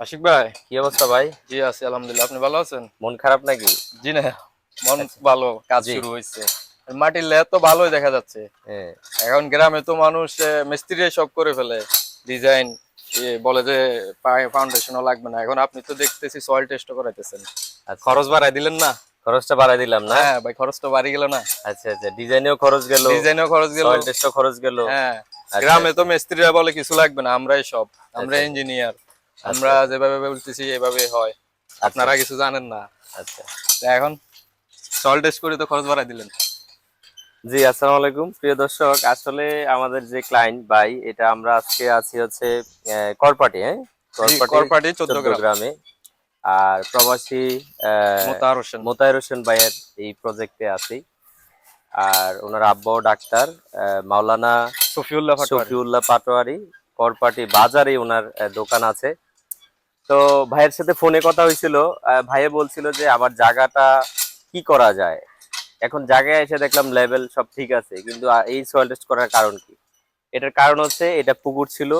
আশিক ভাই কি অবস্থা ভাই? জি আছি আলহামদুলিল্লাহ। আপনি ভালো আছেন? মন খারাপ নাকি? জি না মন ভালো কাজ শুরু হয়েছে। মাটির লেয়ার তো ভালোই দেখা যাচ্ছে। এখন গ্রামে তো মানুষ মিস্ত্রি সব করে ফেলে। ডিজাইন বলে যে ফাউন্ডেশনও লাগবে না। এখন আপনি তো দেখতেছি সয়েল টেস্টও করাইতেছেন। আচ্ছা। খরচ বাড়াই দিলেন না? খরচটা বাড়াই দিলাম না? হ্যাঁ ভাই খরচটা বাড়ি গেল না। আচ্ছা আচ্ছা। ডিজাইনেও খরচ গেল। ডিজাইনও খরচ গেল। সয়েল টেস্টও খরচ গেল। হ্যাঁ। আচ্ছা। গ্রামে তো মিস্ত্রিরা বলে কিছু লাগবে না আমরাই সব। আমরা আচ্ছা। ইঞ্জিনিয়ার আমরা যেভাবে বলতেছি এভাবে হয়। আপনারা কিছু জানেন না। আচ্ছা। এখন সয়েল টেস্ট করে তো খরচ বাড়াই দিলেন। জি আসসালামু আলাইকুম। প্রিয় দর্শক আসলে আমাদের যে ক্লায়েন্ট ভাই এটা আমরা আজকে আছি হচ্ছে করপাটি হ্যাঁ? করপাটি চোদ্দ গ্রামে। আর প্রবাসী মোতাহার হোসেন। মোতায়ের হোসেন ভাইয়ের এই প্রজেক্টে আছি। আর ওনার আব্বাও ডাক্তার মাওলানা সফিউল্লাহ পাটোয়ারি। শফিউল্লাহ পাটোয়ারি। করপাটি বাজারে ওনার দোকান আছে। তো ভাইয়ের সাথে ফোনে কথা হয়েছিল ভাইয়ে বলছিল যে আমার জায়গাটা কি করা যায়? এখন জায়গায় এসে দেখলাম লেভেল সব ঠিক আছে, কিন্তু এই সয়েল টেস্ট করার কারণ কি? এটার কারণ হচ্ছে এটা পুকুর ছিল,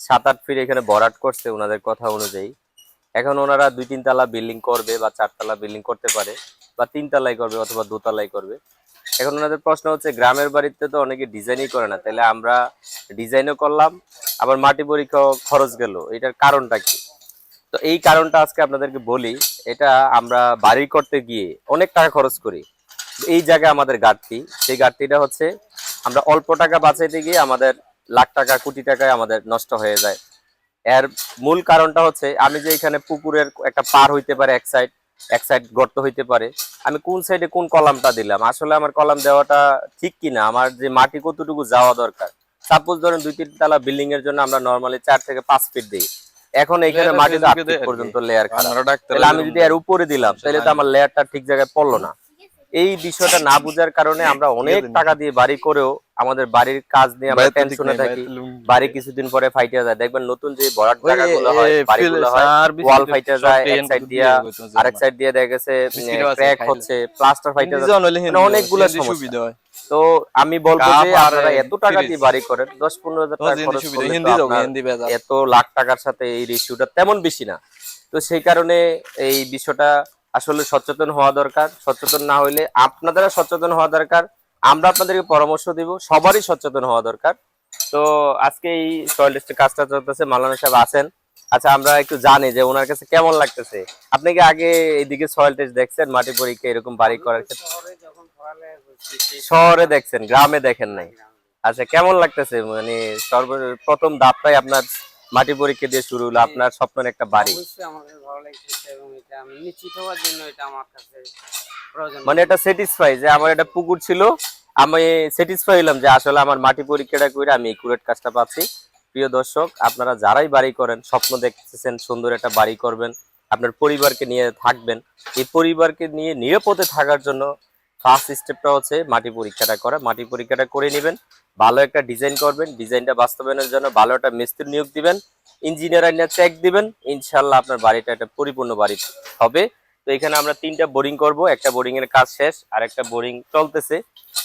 সাত আট ফিট এখানে ভরাট করছে ওনাদের কথা অনুযায়ী। এখন ওনারা দুই তিন তালা বিল্ডিং করবে বা চারতলা বিল্ডিং করতে পারে, বা তিন তালাই করবে অথবা দোতলাই করবে। এখন ওনাদের প্রশ্ন হচ্ছে, গ্রামের বাড়িতে তো অনেকে ডিজাইনই করে না, তাহলে আমরা ডিজাইনও করলাম, আবার মাটি পরীক্ষাও খরচ গেল, এটার কারণটা কি? তো এই কারণটা আজকে আপনাদেরকে বলি, এটা আমরা বাড়ি করতে গিয়ে অনেক টাকা খরচ করি। এই জায়গায় আমাদের ঘাটতি, সেই ঘাটতিটা হচ্ছে আমরা অল্প টাকা বাঁচাইতে গিয়ে আমাদের লাখ টাকা, কোটি টাকায় আমাদের নষ্ট হয়ে যায়। এর মূল কারণটা হচ্ছে, আমি যে এখানে পুকুরের একটা পার হইতে পারে এক সাইড এক সাইড গর্ত হইতে পারে, আমি কোন সাইডে কোন কলামটা দিলাম? আসলে আমার কলাম দেওয়াটা ঠিক কিনা? আমার যে মাটি কতটুকু যাওয়া দরকার? সাপোজ ধরেন দুই তিন তালা বিল্ডিং এর জন্য আমরা নর্মালি চার থেকে পাঁচ ফিট দিই। এখন এখানে মাটি। পর্যন্ত লেয়ার খারাপ। তাহলে আমি যদি এর উপরে দিলাম তাহলে তো আমার লেয়ারটা ঠিক জায়গায় পড়ল না। এই বিষয়টা না বুঝার কারণে আমরা অনেক টাকা দিয়ে বাড়ি করেও আমাদের বাড়ির কাজ নিয়ে আমরা টেনশনে থাকি। বাড়ি কিছুদিন পরে ফাইটে যায়। দেখবেন নতুন যে ভরাট জায়গাগুলো হয় বাড়িগুলো হয় ওয়াল ফাইটে যায় এক সাইড দিয়া আরেক সাইড দিয়ে দেখা গেছে ক্র্যাক হচ্ছে প্লাস্টার ফাইটে যায় মানে অনেকগুলো সুবিধা হয়। তো আমি বলব যে আপনারা এত টাকা দিয়ে বাড়ি করেন দশ পনেরো হাজার টাকা খরচ করলে এত লাখ টাকার সাথে এই রেশিওটা তেমন বেশি না। তো সেই কারণে এই বিষয়টা আসলে সচেতন হওয়া দরকার। সচেতন না হইলে আপনাদেরও সচেতন হওয়া দরকার। আমরা আপনাদেরকে পরামর্শ দিব, সবারই সচেতন হওয়া দরকার। তো আজকে এই সয়েল টেস্টের কাজটা চলতেছে মালানা সাহেব আছেন। আচ্ছা আমরা একটু জানি যে ওনার কাছে কেমন লাগতেছে। আপনি কি আগে এইদিকে সয়েল টেস্ট দেখছেন, মাটি পরীক্ষা এরকম বাড়ি করার ক্ষেত্রে? শহরে দেখছেন, গ্রামে দেখেন নাই। আচ্ছা কেমন লাগতেছে? মানে সর্ব, প্রথম ধাপটাই আপনার মাটি পরীক্ষা দিয়ে শুরু হলো আপনার স্বপ্নের একটা বাড়ি। এটা এটা মানে এটা স্যাটিসফাই যে আমার একটা পুকুর ছিল আমি স্যাটিসফাই হলাম যে আসলে আমার মাটি পরীক্ষাটা করে আমি একুরেট কাজটা পাচ্ছি। প্রিয় দর্শক আপনারা যারাই বাড়ি করেন স্বপ্ন দেখতেছেন সুন্দর একটা বাড়ি করবেন আপনার পরিবারকে নিয়ে থাকবেন। এই পরিবারকে নিয়ে নিরাপদে থাকার জন্য ফার্স্ট স্টেপটা হচ্ছে মাটি পরীক্ষাটা করা। মাটি পরীক্ষাটা করে নেবেন, ভালো একটা ডিজাইন করবেন ডিজাইনটা বাস্তবায়নের জন্য ভালো একটা মিস্ত্রি নিয়োগ দিবেন ইঞ্জিনিয়ার আইনা চেক দিবেন ইনশাল্লাহ আপনার বাড়িটা একটা পরিপূর্ণ বাড়ি হবে। তো এখানে আমরা তিনটা বোরিং করব, একটা বোরিং এর কাজ শেষ, আর একটা বোরিং চলতেছে।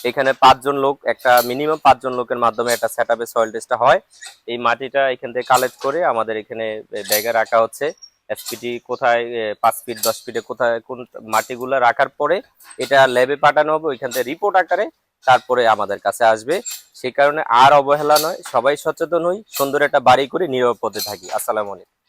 এখানে পাঁচজন লোক, একটা মিনিমাম পাঁচজন লোকের মাধ্যমে একটা সেট আপে সয়েল টেস্টটা হয়। এই মাটিটা এখান থেকে কালেক্ট করে আমাদের এখানে ব্যাগে রাখা হচ্ছে। এসপিটি কোথায় পাঁচ ফিট দশ ফিটে কোথায়, কোন মাটিগুলো রাখার পরে এটা ল্যাবে পাঠানো হবে, ওইখান থেকে রিপোর্ট আকারে তারপরে আমাদের কাছে আসবে। সেই কারণে আর অবহেলা নয়, সবাই সচেতন হই, সুন্দর একটা বাড়ি করে নিরাপদে থাকি। আসসালামু আলাইকুম।